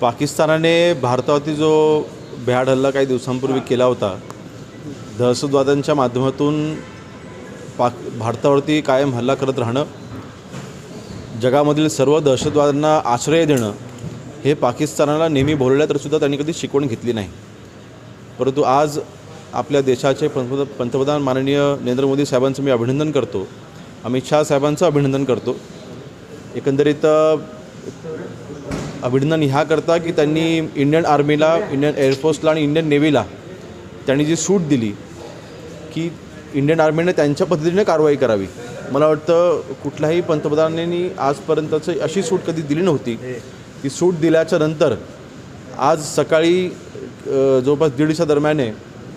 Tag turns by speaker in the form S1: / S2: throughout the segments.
S1: पाकिस्तानाने भारतावरती जो भ्याड हल्ला काही दिवसांपूर्वी केला होता दहशतवाद्यांच्या माध्यमातून पाक भारतावरती कायम हल्ला करत राहणं जगामधील सर्व दहशतवाद्यांना आश्रय देणं हे पाकिस्तानाला नेहमी बोलल्या तरीसुद्धा त्यांनी कधी शिकवण घेतली नाही. परंतु आज आपल्या देशाचे पंतप्रधान पंतप्रधान माननीय नरेंद्र मोदी साहेबांचं मी अभिनंदन करतो. अमित शाह साहेबांचं अभिनंदन करतो. एकंदरीत अभिनंदन ह्याकरता की त्यांनी इंडियन आर्मीला इंडियन एअरफोर्सला आणि इंडियन नेव्हीला त्यांनी जी सूट दिली की इंडियन आर्मीने त्यांच्या पद्धतीने कारवाई करावी. मला वाटतं कुठल्याही पंतप्रधानांनी आजपर्यंतचं अशी सूट कधी दिली नव्हती. ती सूट दिल्याच्या नंतर आज सकाळी जवळपास दीडच्या दरम्याने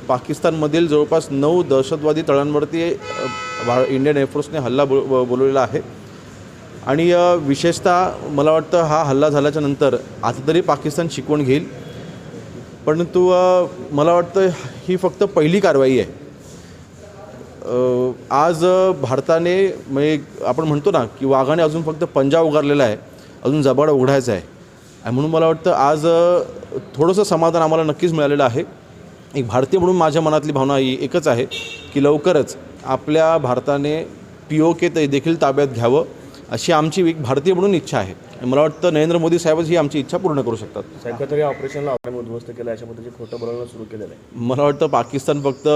S1: पाकिस्तानमधील जवळपास नऊ दहशतवादी तळांवरती भा इंडियन एअरफोर्सने हल्ला बो ब- बोलवलेला आहे. आणि विशेषतः मला वाटतं हा हल्ला झाल्याच्यानंतर आता तरी पाकिस्तान शिकवण घेईल. परंतु मला वाटतं ही फक्त पहिली कारवाई आहे. आज भारताने म्हणजे आपण म्हणतो ना की वाघाने अजून फक्त पंजा उगारलेला आहे अजून जबाड उघडायचा आहे. आणि म्हणून मला वाटतं आज थोडंसं समाधान आम्हाला नक्कीच मिळालेलं आहे. एक भारतीय म्हणून माझ्या मनातली भावना ही एकच आहे की लवकरच आपल्या भारताने पी ओ के ते देखील ताब्यात घ्यावं. अशी आमची एक भारतीय म्हणून इच्छा आहे. मला वाटतं नरेंद्र मोदी साहेबच ही आमची इच्छा पूर्ण करू शकतात.
S2: साहेब तरी ऑपरेशनला उद्ध्वस्त केलं अशा पद्धतीचे खोटं बोलायला सुरू केलेलं आहे.
S1: मला वाटतं पाकिस्तान फक्त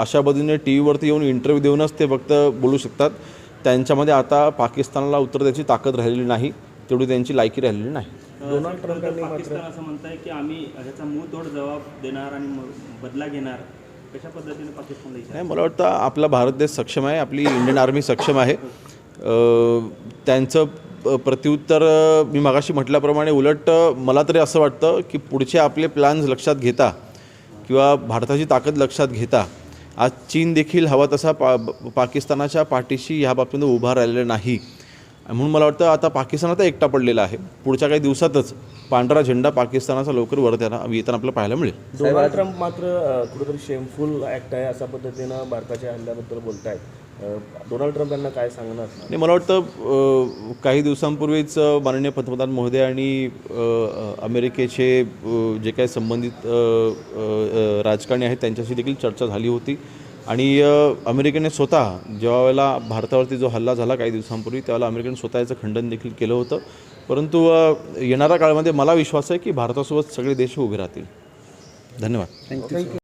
S1: अशा पद्धतीने टी व्हीवरती येऊन इंटरव्ह्यू देऊनच ते फक्त बोलू शकतात. त्यांच्यामध्ये आता पाकिस्तानाला उत्तर द्यायची ताकद राहिलेली नाही तेवढी त्यांची लायकी राहिलेली नाही.
S2: डोनाल्ड ट्रम्प
S3: पाकिस्तान असं म्हणताय की आम्ही ह्याचा मुंहतोड जबाब देणार आणि बदला घेणार. कशा पद्धतीने पाकिस्तानला
S1: नाही मला वाटतं आपला भारत देश सक्षम आहे आपली इंडियन आर्मी सक्षम आहे. त्यांचं प्रत्युत्तर मी मागाशी म्हटल्याप्रमाणे उलट मला तरी असं वाटतं की पुढचे आपले प्लॅन्स लक्षात घेता किंवा भारताची ताकद लक्षात घेता आज चीन देखील हवा तसा पा पाकिस्तानाच्या पाठीशी ह्या बाबतीत उभा राहिलेला नाही. म्हणून मला वाटतं आता पाकिस्तान आता एकटा पडलेला आहे. पुढच्या काही दिवसातच पांढरा झेंडा पाकिस्तानाचा लवकर वर येताना येताना आपल्याला पाहायला मिळेल.
S2: डोनाल्ड ट्रम्प मात्र कुठेतरी शेमफुल ॲक्ट आहे अशा पद्धतीनं भारताच्या हल्ल्याबद्दल बोलतायत. अ, डोनाल्ड ट्रम्प यांना काय सांगणार?
S1: आणि मला वाटतं काही दिवसांपूर्वीच माननीय पंतप्रधान महोदय आणि अमेरिकेचे जे काही संबंधित राजकारणी आहेत त्यांच्याशी देखील चर्चा झाली होती. आणि अमेरिकेने स्वतः ज्या वेळेला भारतावरती जो हल्ला झाला काही दिवसांपूर्वी त्यावेळेला अमेरिकेने स्वतः याचं खंडन देखील केलं होतं. परंतु येणाऱ्या काळामध्ये मला विश्वास आहे की भारतासोबत सगळे देश उभे राहतील. धन्यवाद. थँक्यू